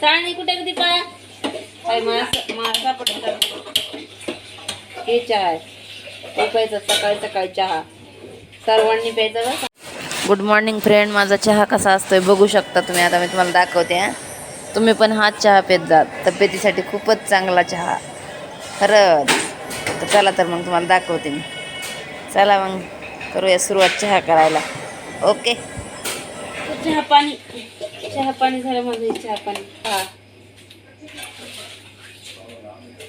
चाळणी कुठे कधी पा काय मासा मासा हे चहा आहे प्यायचा सकाळी सकाळी चहा. सर्वांनी प्यायचा बरं गुड मॉर्निंग फ्रेंड माझा चहा कसा असतोय बघू शकता तुम्ही. आता मी तुम्हाला दाखवते हा. तुम्ही पण हाच चहा पेत जात तब्येतीसाठी खूपच चांगला चहा. खरंच. तर चला तर मग तुम्हाला दाखवते मी. चला मग करूया सुरुवात चहा करायला. ओके चहा पाणी. चहा पाणी झालं माझं चहा पाणी हा.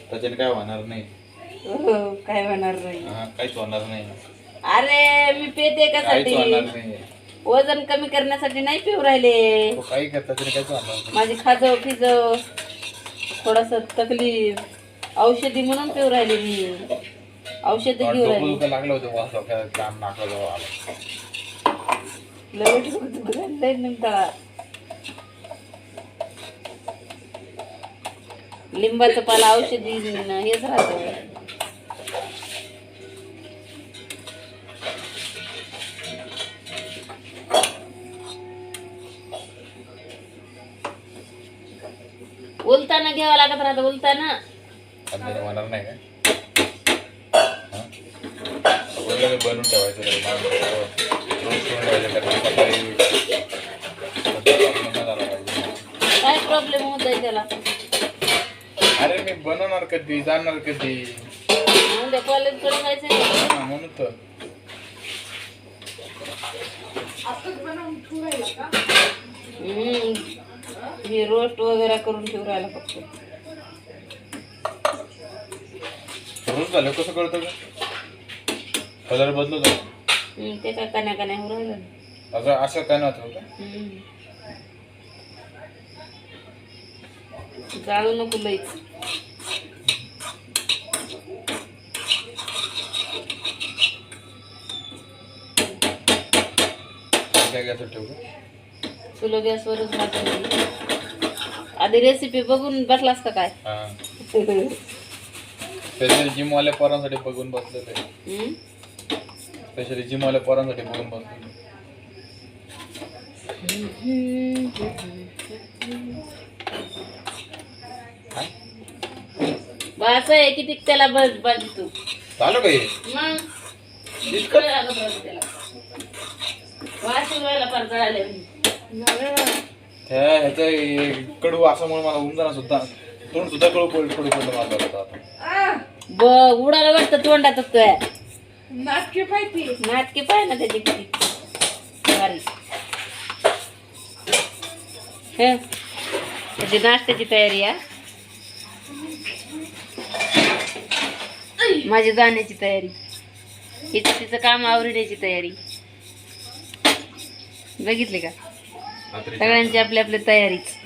त्याच्याने काय होणार नाही. हो, काय होणार नाही. हा, काहीच होणार नाही. अरे मी पेते काहीच होणार कशासाठी नाही. वजन कमी करण्यासाठी नाही पिऊ राहिले. तो काही कर त्याच्याने काहीच होणार नाही. माझी खाजव फिजव थोडस तकलीफ. औषधी म्हणून पिऊ राहिले मी. औषधी घेऊ डोकं राहिले. दुखा लागलं होतं वास डोक्यात आलं दुखू राहिलंय लिंबाचं पाला औषधी हेच राहत. उलताना घ्यावं लागत राहतं उलताना. होणार नाही बनवून ठेवायचं. काय प्रॉब्लेम होत आहे त्याला? अरे मी बनवणार कधी जाणार कधी? उद्या कॉलेजकडे जायचं आहे. हा, म्हणून तर. हम्म. हे रोस्ट वगैरे करून ठेवू राहिला फक्त. रोज झालं कसं कळतं का कलर बदलतो. हम्म, ते काय कण्या कण्या होऊ राहिलं असं असं काय नव्हतं का? हम्म. जाळू नको लईच चुलो गॅसवरच भाजून आधी रेसिपी बघून बसलास का काय? हा. स्पेशली जिमवाल्या पोरांसाठी बघून बसले ते. हम्म? स्पेशली जिमवाल्या पोरांसाठी बघून बसले बस आहे किती त्याला बस बाजी तू. झालं काही मग इतकं? वेळ लागत राहतो त्याला. वाशी वेळेला फार जळाले त्या ह्याच्या हे कडू असल्यामुळे मला उमजाना सुद्धा. तोंड सुद्धा कडू पडलं कडू पडलं माझं आता. बघ उडाला वाटतं तोंडात तो नाटके पाहिजे नाटके पाय ना त्याची किती. भारी. हे त्याची नाश्त्याची तयारी आहे माझी जाण्याची तयारी. हिचं तिचं काम आवरण्याची तयारी. बघितली का? सगळ्यांची आपली आपली तयारीच.